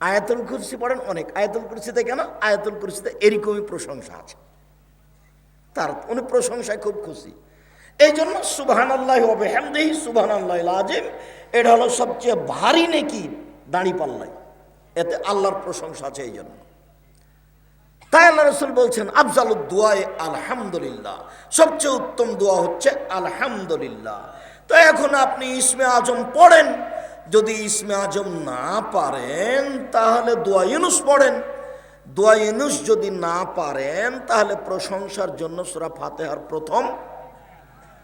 আয়াতুল কুরসি পড়েন অনেক। আয়াতুল কুরসিতে কেন? আয়াতুল কুরসিতে এরকমই প্রশংসা আছে। তার উনি প্রশংসায় খুব খুশি। এই জন্য সুবহান আল্লাহ হবে হেমদেহি সুবহান আল্লাহ আজিম এটা হলো সবচেয়ে ভারী নেকি দাঁড়ি পাল্লাই। এতে আল্লাহর প্রশংসা আছে এই জন্য তাই আল্লাহ রসুল বলছেন আফজাল দোয়ায় আলহামদুলিল্লাহ। সবচেয়ে উত্তম দোয়া হচ্ছে আলহামদুলিল্লাহ। তো এখন আপনি ইসমে আজম পড়েন যদি ইসমে আজম না পারেন, তাহলে দোয়া ইউনুস পড়েন। দোয়া ইউনুস যদি না পারেন, তাহলে প্রশংসার জন্য সুরা ফাতেহার প্রথম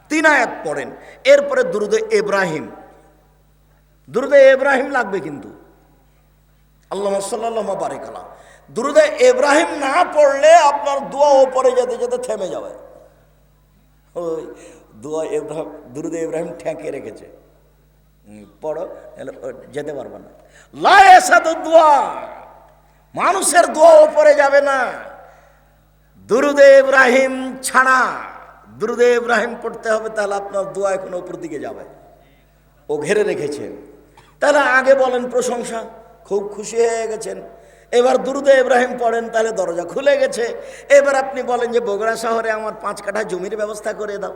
তিন আয়াত পড়েন। এরপরে দুরুদে ইব্রাহিম। দুরুদে ইব্রাহিম লাগবে কিন্তু। আল্লাহ সাল্লাহ বারিকালা দুরুদে ইব্রাহিম না পড়লে আপনার দোয়া ওপরে যেতে যেতে থেমে যাবে। ওই দোয়া ইব্রাহিম দুরুদে ইব্রাহিম ঠেঁকে রেখেছে। পড়ো যেতে পারবে না। লায়াসাদ দোয়া, মানুষের দোয়া ওপরে যাবে না। দুরুদে ইব্রাহিম ছাড়া, দুরুদে ইব্রাহিম পড়তে হবে, তাহলে আপনার দোয়া এখন ওপর দিকে যাবে। ও ঘেরে রেখেছে। তাহলে আগে বলেন প্রশংসা, খুব খুশি হয়ে গেছেন। এবার দুরুদে ইব্রাহিম পড়েন, তাহলে দরজা খুলে গেছে। এবার আপনি বলেন যে বগুড়া শহরে আমার পাঁচ কাঠা জমির ব্যবস্থা করে দাও।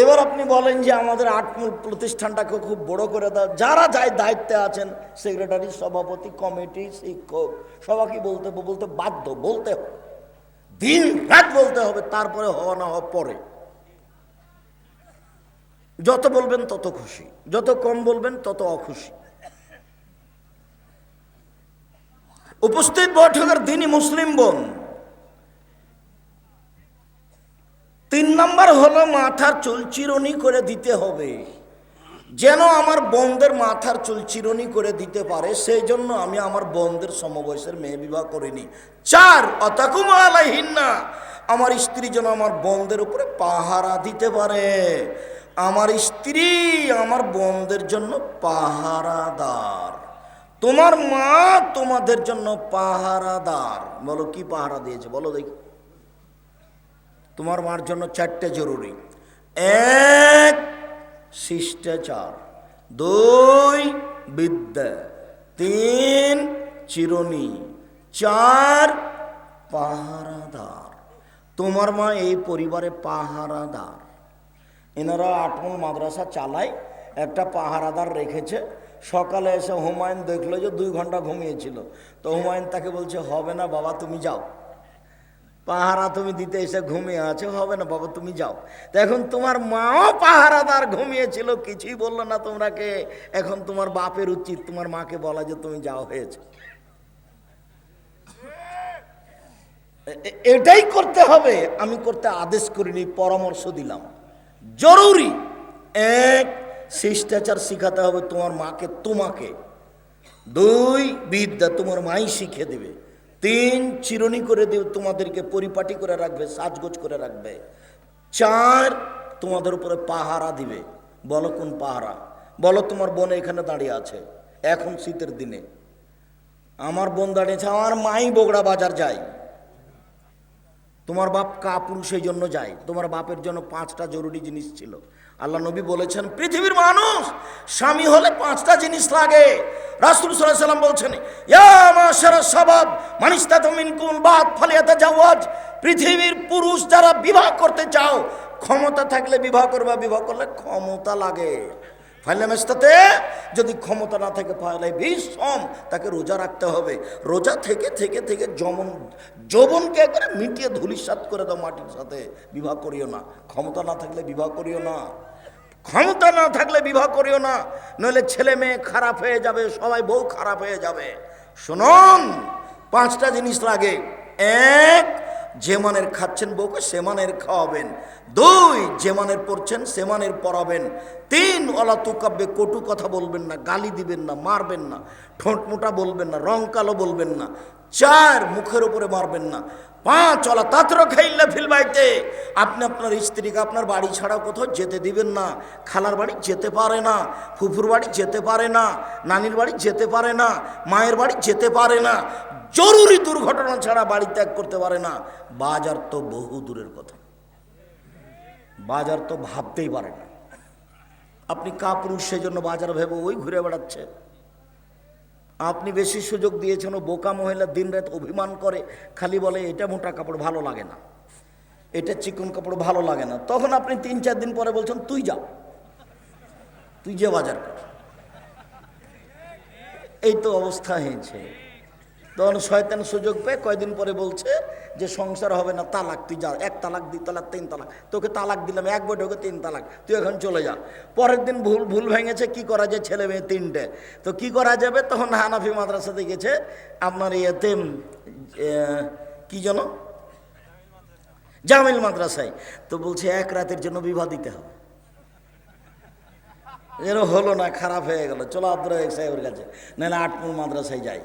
এবার আপনি বলেন যে আমাদের আটমূল প্রতিষ্ঠানটাকে খুব বড় করে দাও। যারা যাই দায়িত্বে আছেন, সেক্রেটারি, সভাপতি, কমিটি, শিক্ষক, সবাইকে বলতে বলতে বাধ্য, বলতে হবে। দিন রাত বলতে হবে, তারপরে হওয়া না হওয়া পরে। যত বলবেন তত খুশি, যত কম বলবেন তত অখুশি। উপস্থিত বৈঠকের দিনই মুসলিম বোন তিন নম্বর হলো মাথার চুল চিরনি করে দিতে হবে। যেন আমার বোনদের মাথার চুল চিরনি করে দিতে পারে, সেই জন্য আমি আমার বোনদের সমবয়সের মেয়ে বিবাহ করিনি। চার, অতাকুম আলাইহিন্না, আমার স্ত্রী যেন আমার বোনদের উপরে পাহারা দিতে পারে। আমার স্ত্রী আমার বোনদের জন্য পাহারাদার। তোমার মা তোমাদের জন্য পাহারাদার। বলো কি পাহারা দিয়েছে? বলো দেখি। তোমার মার জন্য চারটে জরুরি। এক, শিষ্টাচার। দুই, বিদ্যা। তিন, চিরনি। চার, পাহারাদার। তোমার মা এই পরিবারে পাহারাদার। এনারা আটমল মাদ্রাসা চালায়, একটা পাহারাদার রেখেছে। সকালে এসে হুমায়ুন দেখল যে দুই ঘণ্টা ঘুমিয়েছিল। তো হুমায়ুন তাকে বলছে, হবে না বাবা, তুমি যাও। পাহারা তুমি দিতে এসে ঘুমিয়ে আছে, হবে না বাবা, তুমি যাও। তো এখন তোমার মাও পাহারাদার ঘুমিয়েছিল, কিছুই বলল না তোমরাকে এখন তোমার বাপের উচিত, তোমার মাকে বলা যে তুমি যাও হয়েছে। এটাই করতে হবে। আমি করতে আদেশ করিনি, পরামর্শ দিলাম। জরুরি। এক, শিষ্টাচার শিখাতে হবে তোমার মাকে, তোমাকে। দুই, বিদ্যা তোমার মাই শিখে দেবে। তিন চিরনি করে দেবে, তোমাদেরকে পরিপাটি করে রাখবে, সাজগোজ করে রাখবে। চার তোমাদের উপরে পাহারা দিবে। বলো কোন পাহারা? বলো তোমার বোন এখানে দাঁড়িয়ে আছে, এখন শীতের দিনে। আমার বোন দাঁড়িয়েছে আমার মাই বগড়া বাজার যায়। তোমার বাপ কাপুরুষ সেই জন্য যায়। তোমার বাপের জন্য পাঁচটা জরুরি জিনিস ছিল। আল্লাহ নবী বলেছেন, পৃথিবীর মানুষ স্বামী হলে পাঁচটা জিনিস লাগে। রাসুল সাল্লাম বলছেন সাবাব মানিস্তা তুমিন কুন বাদ ফালিয়াতে যাওয়াজ পৃথিবীর পুরুষ যারা বিবাহ করতে চাও, ক্ষমতা থাকলে বিবাহ করবা, বিবাহ করলে ক্ষমতা লাগে। ফাইলামেস্তাতে যদি ক্ষমতা না থাকে ফাইলে ভীষণ তাকে রোজা রাখতে হবে। রোজা থেকে থেকে থেকে যমন, যৌবনকে একবারে মিটিয়ে ধুলিসাত করে দাও মাটির সাথে। বিবাহ করিও না। ক্ষমতা না থাকলে বিবাহ করিও না। ক্ষমতা না থাকলে বিবাহ করিও না, নইলে ছেলে মেয়ে খারাপ হয়ে যাবে, সবাই বউ খারাপ হয়ে যাবে। শুনুন, পাঁচটা জিনিস লাগে। এক যে মানের খাচ্ছেন বউকে সে মানের খাওয়াবেন। দুই, যে মানের পড়ছেন সে মানের পড়াবেন তিন অলা তুকাব্যে কটু কথা বলবেন না, গালি দিবেন না, মারবেন না, ঠোঁট মোটা বলবেন না, রং কালো বলবেন না, চার, মুখের উপরে মারবেন না, পাঁচ অলা তাত্র খাইল্লা ফিলবাইতে আপনি আপনার স্ত্রীকে আপনার বাড়ি ছাড়া কোথাও যেতে দিবেন না, খালার বাড়ি যেতে পারে না, ফুফুর বাড়ি যেতে পারে না, নানির বাড়ি যেতে পারে না, মায়ের বাড়ি যেতে পারে না জরুরি দুর্ঘটনা ছাড়া বাড়ি ত্যাগ করতে পারে না। বাজার তো বহু দূরের কথা। বাজার তো ভাবতেই পারে না। আপনি কাপুরুষ, সেজন্য বাজার ভেবে ওই ঘুরে বেড়াচ্ছে। আপনি বেশি সুযোগ দিয়েছেন, ও বোকা মহিলা দিনরাত অভিমান করে, খালি বলে, এটা মোটা কাপড় ভালো লাগে না। এটা চিকন কাপড় ভালো লাগে না। তখন আপনি তিন চার দিন পরে বলছেন, তুই যা। তুই যে বাজার কর। এই তো অবস্থা হয়েছে। তখন শয়তান সুযোগ পেয়ে কয়দিন পরে বলছে যে সংসার হবে না, তালাক, তুই যা, এক তালাক, দুই তালাক, তিন তালাক। তোকে তালাক দিলাম, এক বৈঠকে তিন তালাক। তুই এখন চলে যা। পরের দিন ভুল ভুল ভেঙেছে, কি করা যায়? ছেলে মেয়ে তিনটে। তো কি করা যাবে? তখন হানাফি মাদ্রাসাতে গেছে, আপনার ইয়েতে কি যেন? জামিল মাদ্রাসায়। তো বলছে, এক রাতের জন্য বিবাহ দিতে হবে। এর হলো না, খারাপ হয়ে গেল। চলো রাজাক সাহেবের কাছে। নাহলে আটপুর মাদ্রাসায় যাই।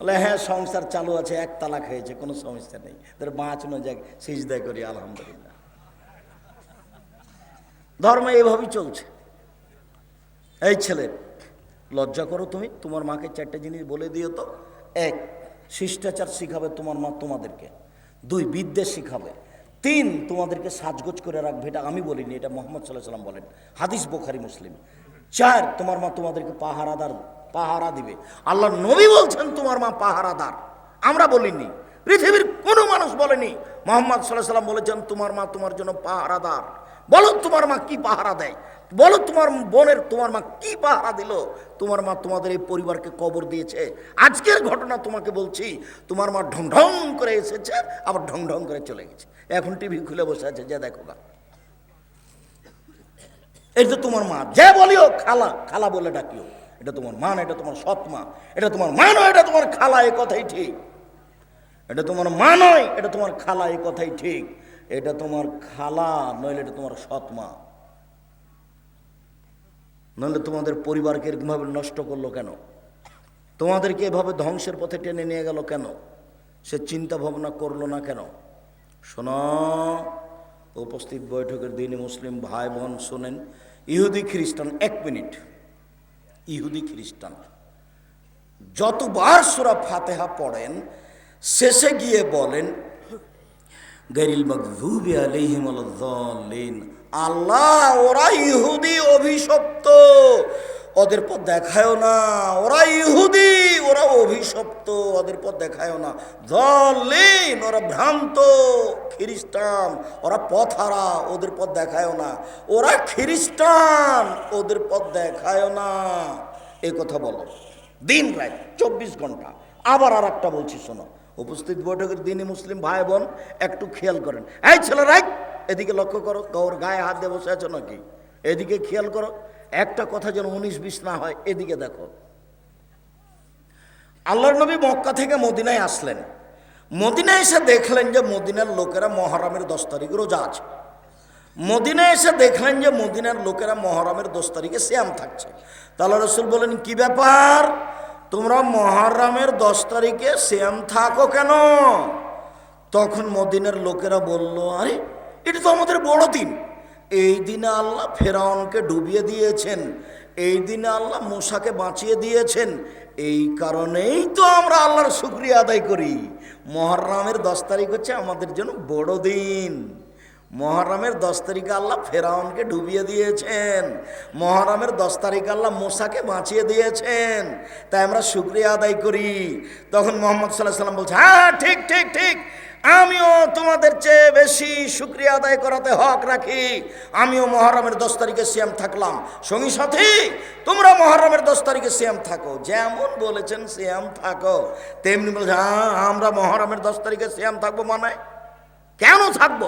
বলে হ্যাঁ সংসার চালু আছে, এক তালাক হয়েছে, কোনো সমস্যা নেই। তোর বাঁচানো যাক, সিজদায় করি, আলহামদুলিল্লাহ। ধর্ম এইভাবেই চলছে। এই ছেলে, লজ্জা করো তুমি, তোমার মাকে চারটে জিনিস বলে দিও তো। এক, শিষ্টাচার শিখাবে তোমার মা তোমাদেরকে। দুই, বিদ্বেষ শিখাবে। তিন, তোমাদেরকে সাজগোজ করে রাখবে, এটা আমি বলিনি, এটা মোহাম্মদ সাল্লাহ সাল্লাম বলেন। হাদিস বোখারি, মুসলিম। চার, তোমার মা তোমাদেরকে পাহারাদার পাহারা দিবে। আল্লাহ নবী বলছেন, তোমার মা পাহারাদার। আমরা বলিনি। পৃথিবীর কোনো মানুষ বলেনি। মোহাম্মদ সাল্লাহ সাল্লাম বলেছেন, তোমার মা তোমার জন্য পাহারাদার। বলো, তোমার মা কি পাহারা দেয়? বলো, তোমার বোনের, তোমার মা কি পাহারা দিল? তোমার মা তোমাদের এই পরিবারকে কবর দিয়েছে। আজকের ঘটনা তোমাকে বলছি, তোমার মা ঢং ঢং করে এসেছে, আবার ঢং ঢং করে চলে গেছে। এখন টিভি খুলে বসে আছে, যে দেখো গা। এটা তো তোমার মা, যে বলিও, খালা খালা বলে ডাকিও। এটা তোমার মা না এটা তোমার সৎ মা এটা তোমার মা নয় এটা তোমার খালা, এ কথাই ঠিক। এটা তোমার মা নয় এটা তোমার খালা, এ কথাই ঠিক। এটা তোমার খালা, নইলে এটা তোমার সৎ মা নইলে তোমাদের পরিবারকে এরকমভাবে নষ্ট করল কেন? তোমাদেরকে এভাবে ধ্বংসের পথে টেনে নিয়ে গেল কেন? সে চিন্তা ভাবনা করল না কেন? শোনো, উপস্থিত বৈঠকের দিনে মুসলিম ভাই বোন শোনেন। ইহুদি খ্রিস্টান, এক মিনিট। ইহুদি খ্রিস্টান। যতবার সুরা ফাতেহা পড়েন, শেষে গিয়ে বলেন, গরিল ওয়ালাদ-দাল্লিন আল্লাহ ওরা ইহুদি অভিশপ্ত। ওদের পথ দেখায়ও না। ওরা ইহুদি ওরা অভিশপ্ত, ওদের পথ দেখায়ও না। দলিন ওরা ভ্রান্ত, খ্রিস্টান, ওরা পথহারা, ওদের পথ দেখায়ও না। ওরা খ্রিস্টান, ওদের পথ দেখায়ও না। এ কথা বলো। দিন রাত, চব্বিশ ঘণ্টা। আবার আর একটা বলছি, শোনো। উপস্থিত বৈঠকের দিনে মুসলিম ভাই বোন একটু খেয়াল করেন। এই ছেলে রাইট এদিকে লক্ষ্য করো তোর গায়ে হাত দিয়ে বসে আছো নাকি? এদিকে খেয়াল করো। একটা কথা যেন উনিশ বিশ না হয়, এদিকে দেখো। আল্লাহর নবী মক্কা থেকে মদিনায় আসলেন। মদিনায় এসে দেখলেন যে মদিনার লোকেরা মহারামের দশ তারিখ রোজা আছে। মদিনায় এসে দেখলেন যে মদিনার লোকেরা মহরমের দশ তারিখে শ্যাম থাকছে। তাহলে রসুল বলেন, কি ব্যাপার? তোমরা মহরমের দশ তারিখে শ্যাম থাকো কেন? তখন মদিনার লোকেরা বলল, আরে, এটা তো আমাদের বড় দিন এই দিনে আল্লাহ ফেরাউনকে ডুবিয়ে দিয়েছেন, এই দিনে আল্লাহ মূসাকে বাঁচিয়ে দিয়েছেন, এই কারণেই তো আমরা আল্লাহর শুক্রিয়া আদায় করি। মহরমের দশ তারিখ হচ্ছে আমাদের জন্য বড় দিন। মহরমের দশ তারিখে আল্লাহ ফেরাউনকে ডুবিয়ে দিয়েছেন। মহরমের দশ তারিখে আল্লাহ মোসাকে বাঁচিয়ে দিয়েছেন। তাই আমরা শুক্রিয়া আদায় করি। তখন মোহাম্মদ সাল্লাহ সাল্লাম বলছে হ্যাঁ ঠিক ঠিক ঠিক। আমিও তোমাদের চেয়ে বেশি শুক্রিয়া আদায় করাতে হক রাখি। আমিও মহরমের দশ তারিখে সিয়াম থাকলাম। সঙ্গী সাথী, তোমরা মহরমের দশ তারিখে সিয়াম থাকো। যেমন বলেছেন, সিয়াম থাকো। তেমনি বলছে আমরা মহরমের দশ তারিখে সিয়াম থাকব মানে? কেন থাকব?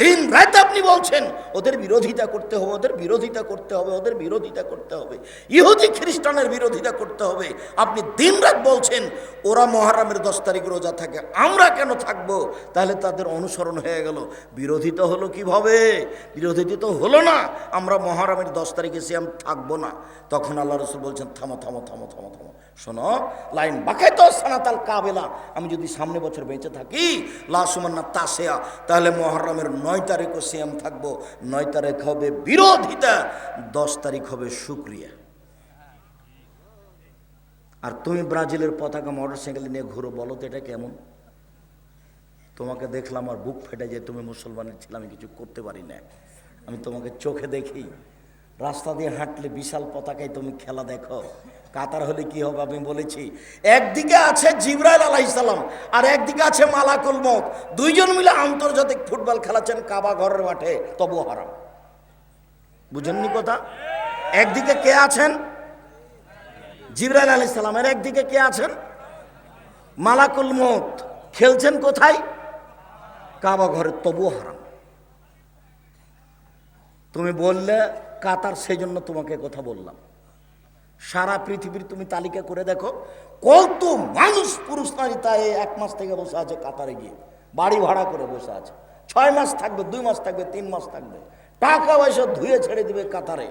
দিন রাত আপনি বলছেন, ওদের বিরোধিতা করতে হবে, ওদের বিরোধিতা করতে হবে, ওদের বিরোধিতা করতে হবে। ইহুদি খ্রিস্টানের বিরোধিতা করতে হবে। আপনি দিন রাত বলছেন, ওরা মহারামের দশ তারিখ রোজা থাকে, আমরা কেন থাকব? তাহলে তাদের অনুসরণ হয়ে গেল। বিরোধিতা হলো কীভাবে? বিরোধিতা তো হলো না, আমরা মহারামের দশ তারিখে সিয়াম থাকব না। তখন আল্লাহ রসুল বলছেন, থামো থামো থামো থামো থামো। শোনো, লাইন বাকাই তো সানাতাল কাবেলা। আমি যদি সামনে বছর বেঁচে থাকি লাসুমান্না তাসেয়া, তাহলে মহরমের নয় তারিখও সিয়াম থাকব, নয় তারিখ হবে বিরোধিতা, দশ তারিখ হবে সুক্রিয়া আর তুমি ব্রাজিলের পতাকা মোটর সাইকেল নিয়ে ঘুরো, বলো তো এটা কেমন? তোমাকে দেখলাম আর বুক ফেটে যে তুমি মুসলমানের ছিল, আমি কিছু করতে পারি না। আমি তোমাকে চোখে দেখি। রাস্তা দিয়ে হাঁটলে বিশাল পতাকায় তুমি খেলা দেখো। কাতার হলে কি হবে আমি বলেছি। একদিকে আছে জিব্রাইল আলাইসালাম আর একদিকে আছে মালাকুল মত দুইজন মিলে আন্তর্জাতিক ফুটবল খেলাচ্ছেন কাবা ঘরের মাঠে, তবু হারাম। বুঝেননি কথা? একদিকে কে আছেন? জিব্রাইল আলী সালামের একদিকে কে আছেন? মালাকুল মত খেলছেন কোথায়? কাবা ঘরে, তবুও হারাম। তুমি বললে কাতার সেই জন্য তোমাকে কথা বললাম। সারা পৃথিবীর তুমি তালিকা করে দেখো, কত মানুষ পুরুষ নারী তাই এক মাস থেকে বসে আছে কাতারে গিয়ে। বাড়ি ভাড়া করে বসে আছে। ছয় মাস থাকবে, দুই মাস থাকবে, তিন মাস থাকবে। টাকা পয়সা ধুয়ে ছেড়ে দিবে কাতারে।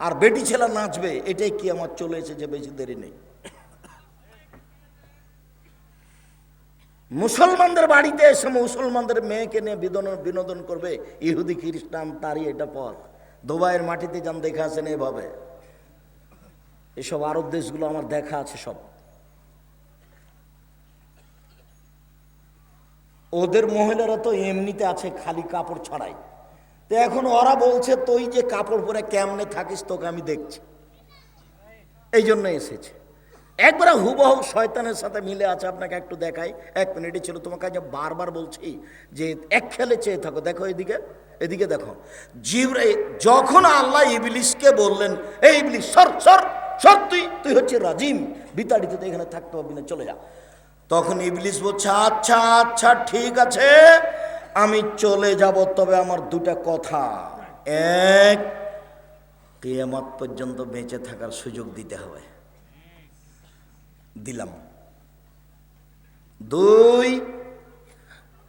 আর বেটি ছেলে নাচবে, এটাই কি আমার চলে এসেছে, বেশি দেরি নেই। মুসলমানদের বাড়িতে এসে মুসলমানদের মেয়েকে নিয়ে বিনোদন বিনোদন করবে, ইহুদি খ্রিস্টান, তারই এটা পথ। দুবাইয়ের মাটিতে যান দেখা আছেন এভাবে, এসব আরব দেশগুলো আমার দেখা আছে সব। ওদের মহিলারা তো এমনিতে আছে খালি কাপড় ছড়াই তো এখন ওরা বলছে, তুই যে কাপড় পরে কেমনে থাকিস তোকে আমি দেখছি। এই জন্য এসেছে। একবারে হুবহু শয়তানের সাথে মিলে আছে, আপনাকে একটু দেখাই। এক মিনিটে ছিল তোমাকে বারবার বলছি যে এক খেলে চেয়ে থাকো। দেখো এদিকে। এদিকে দেখো জিবরে যখন আল্লাহ ইবলিসকে বললেন, এই ইবলিস, সর সর সর তুই তুই হচ্ছে রাজিম, বিতাড়িত এখানে থাকতে পারবি না, চলে যা। তখন ইবলিস বলছে আচ্ছা আচ্ছা ঠিক আছে, আমি চলে যাব, তবে আমার দুটা কথা। এক, কিয়ামত পর্যন্ত বেঁচে থাকার সুযোগ দিতে হবে। দিলাম। দুই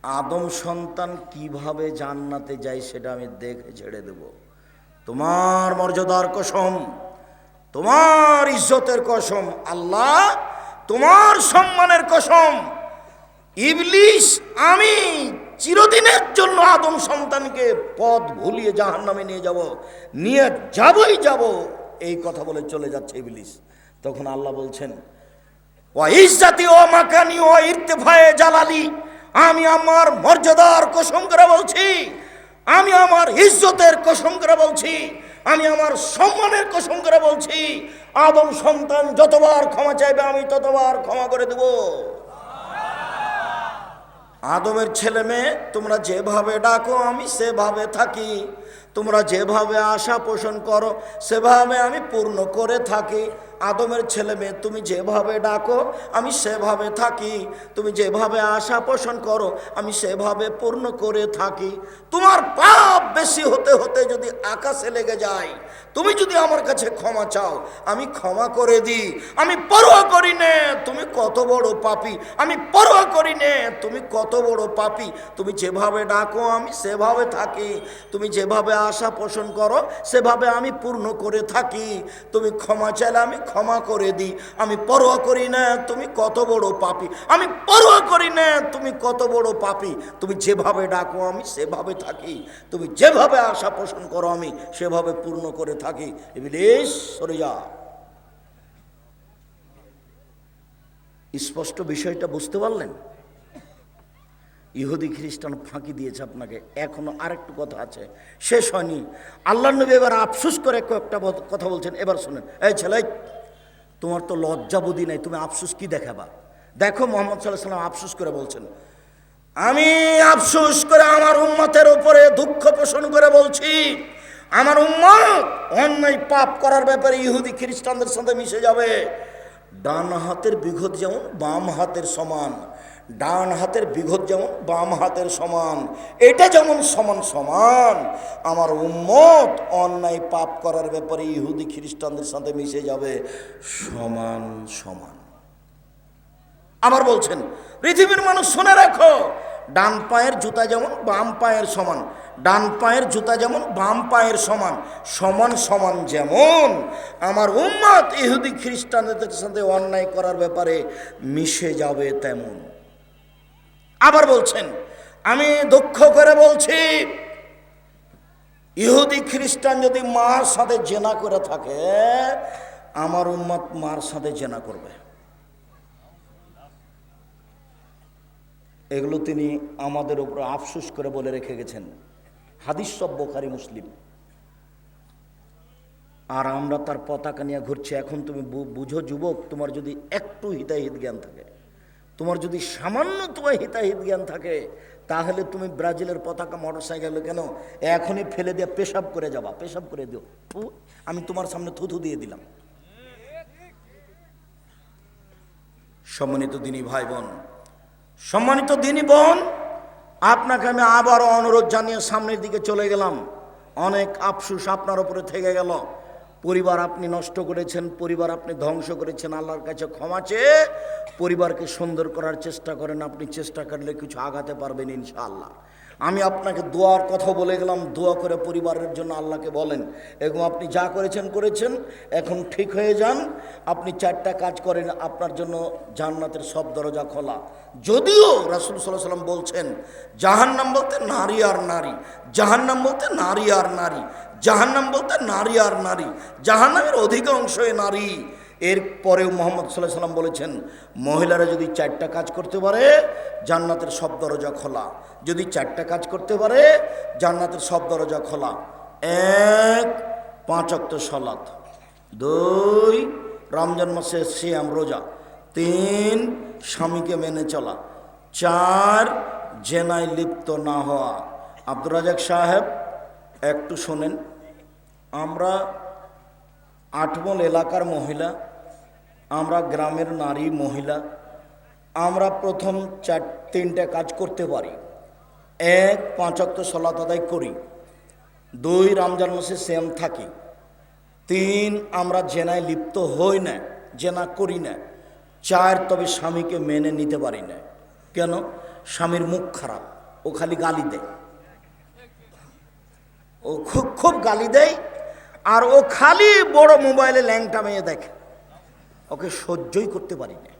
আদম সন্তান কীভাবে জান্নাতে যায় সেটা আমি দেখে ছেড়ে দেব। তোমার মর্যাদার কসম, তোমার ইজ্জতের কসম, আল্লাহ তোমার সম্মানের কসম। ইবলিশ আমি চিরদিনের জন্য আদম সন্তানকে পথ ভুলিয়ে জাহান নামে নিয়ে যাব, নিয়ে যাবই যাব, এই কথা বলে চলে যাচ্ছে ইবলিশ তখন আল্লাহ বলছেন ও ইজ্জাতি ও মাকানি ও ইর্তেফায়ে জালালি আমি আমার মর্যাদার কসম করে বলছি, আমি আমার ইজ্জতের কসম করে বলছি, আমি আমার সম্মানের কসম করে বলছি, আদম সন্তান যতবার ক্ষমা চাইবে আমি ততবার ক্ষমা করে দেব। আদমের ছেলে মেয়ে, তোমরা যেভাবে ডাকো, আমি সেভাবে থাকি। তোমরা যেভাবে আশা পোষণ করো, সেভাবে আমি পূর্ণ করে থাকি। আদমের ছেলে মেয়ে, তুমি যেভাবে ডাকো, আমি সেভাবে থাকি। তুমি যেভাবে আশা পোষণ করো, আমি সেভাবে পূর্ণ করে থাকি। তোমার পাপ বেশি হতে হতে যদি আকাশে লেগে যায়, তুমি যদি আমার কাছে ক্ষমা চাও, আমি ক্ষমা করে দিই। আমি পরোয়া করি নে, তুমি কত বড় পাপি। আমি পরোয়া করি নে, তুমি কত বড় পাপি। তুমি যেভাবে ডাকো, আমি সেভাবে থাকি। তুমি যেভাবে আশা পোষণ করো, সেভাবে আমি পূর্ণ করে থাকি। তুমি ক্ষমা চাইলে আমি ক্ষমা করে দিই আমি পরোয়া করি না, তুমি কত বড় পাপি। আমি পরোয়া করি না, তুমি কত বড় পাপি। তুমি যেভাবে ডাকো, আমি সেভাবে থাকি। তুমি যেভাবে আশা পোষণ করো, আমি সেভাবে পূর্ণ করে থাকি। ইবলিশ সরে যা। স্পষ্ট বিষয়টা বুঝতে পারলেন? ইহুদি খ্রিস্টান ফাঁকি দিয়েছে আপনাকে। এখনও আরেকটু কথা আছে। শেষ হয়নি। আল্লাহ নবী এবার আফসুস করে কয়েকটা কথা বলছেন। এবার শুনেন। এই ছেলে তোমার তো লজ্জা বুদ্ধি নাই, তুমি আফসুস কি দেখাবা? দেখো মোহাম্মদ সাল্লাহ সাল্লাম আফসুস করে বলছেন, আমি আফসুস করে আমার উম্মতের উপরে দুঃখ পোষণ করে বলছি, আমার উম্মত অন্যায় পাপ করার ব্যাপারে ইহুদি খ্রিস্টানদের সাথে মিশে যাবে। ডান হাতের বিঘত যেমন, বাম হাতের সমান। ডান হাতের বিঘত যেমন, বাম হাতের সমান। এটা যেমন সমান সমান, আমার উম্মত অন্যায় পাপ করার ব্যাপারে ইহুদি খ্রিস্টানদের সাথে মিশে যাবে। সমান সমান। আবার বলছেন, পৃথিবীর মানুষ শুনে রাখো, ডান পায়ের জুতা যেমন, বাম পায়ের সমান। ডান পায়ের জুতা যেমন, বাম পায়ের সমান। সমান সমান যেমন, আমার উম্মাদ ইহুদি খ্রিস্টানদের সাথে অন্যায় করার ব্যাপারে মিশে যাবে তেমন। আবার বলছেন, আমি দুঃখ করে বলছি, ইহুদি খ্রিস্টান যদি মার সাথে জেনা করে থাকে, আমার উম্মাদ মার সাথে জেনা করবে। এগুলো তিনি আমাদের উপর আফসোস করে বলে রেখে গেছেন। হাদিস সব মুসলিম। আর আমরা তার পতাকা নিয়ে ঘুরছি। এখন তুমি বুঝো, যুবক, তোমার যদি একটু হিতাহিত জ্ঞান থাকে। তোমার যদি সামান্য তোমার হিতাহিত জ্ঞান থাকে, তাহলে তুমি ব্রাজিলের পতাকা মোটর সাইকেলে কেন? এখনই ফেলে দিয়ে পেশাব করে যাবা, পেশাব করে দিও। আমি তোমার সামনে থুথু দিয়ে দিলাম। সম্মানিত দিনী ভাই বোন সম্মানিত দিনী বোন, আপনাকে আমি আবারও অনুরোধ জানিয়ে সামনের দিকে চলে গেলাম। অনেক আফসুস আপনার উপরে থেকে গেল। পরিবার আপনি নষ্ট করেছেন, পরিবার আপনি ধ্বংস করেছেন, আল্লাহর কাছে ক্ষমা চেয়ে পরিবারকে সুন্দর করার চেষ্টা করেন, আপনি চেষ্টা করলে কিছু আগাতে পারবেন ইনশাআল্লাহ। আমি আপনাকে দোয়ার কথা বলে গেলাম, দোয়া করে পরিবারের জন্য আল্লাহকে বলেন এবং আপনি যা করেছেন করেছেন, এখন ঠিক হয়ে যান, আপনি চারটা কাজ করেন, আপনার জন্য জান্নাতের সব দরজা খোলা। যদিও রাসুল সাল্লাহ সাল্লাম বলছেন, জাহান্নাম বলতে নারী আর নারী, জাহান্নাম বলতে নারী আর নারী, জাহান্নাম বলতে নারী আর নারী, জাহান্নামের অধিকাংশই নারী। এরপরেও মোহাম্মদ সাল্লাহ সাল্লাম বলেছেন, মহিলারা যদি চারটা কাজ করতে পারে, জান্নাতের সব দরজা খোলা। যদি চারটা কাজ করতে পারে, জান্নাতের সব দরজা খোলা। এক, পাঁচ অক্ত সলাত। দুই, রমজান মাসে সিয়াম রোজা। তিন, স্বামীকে মেনে চলা। চার, জেনায় লিপ্ত না হওয়া। আব্দুর রাজাক সাহেব, একটু শোনেন। আমরা আটমল এলাকার মহিলা আমরা গ্রামের নারী, মহিলা, আমরা প্রথম চার, তিনটে কাজ করতে পারি। এক পাঁচক্ত সলাত আদায় করি। দুই, রমজান মাসে সেম থাকি। তিন, আমরা জেনায় লিপ্ত হই না, জেনা করি না। চার, তবে স্বামীকে মেনে নিতে পারি না। কেন? স্বামীর মুখ খারাপ, ও খালি গালি দেয়। ও খুব খুব গালি দেয়, আর ও খালি বড় মোবাইলে ল্যাংটা মেয়ে দেখে। ওকে সহ্যই করতে পারি না।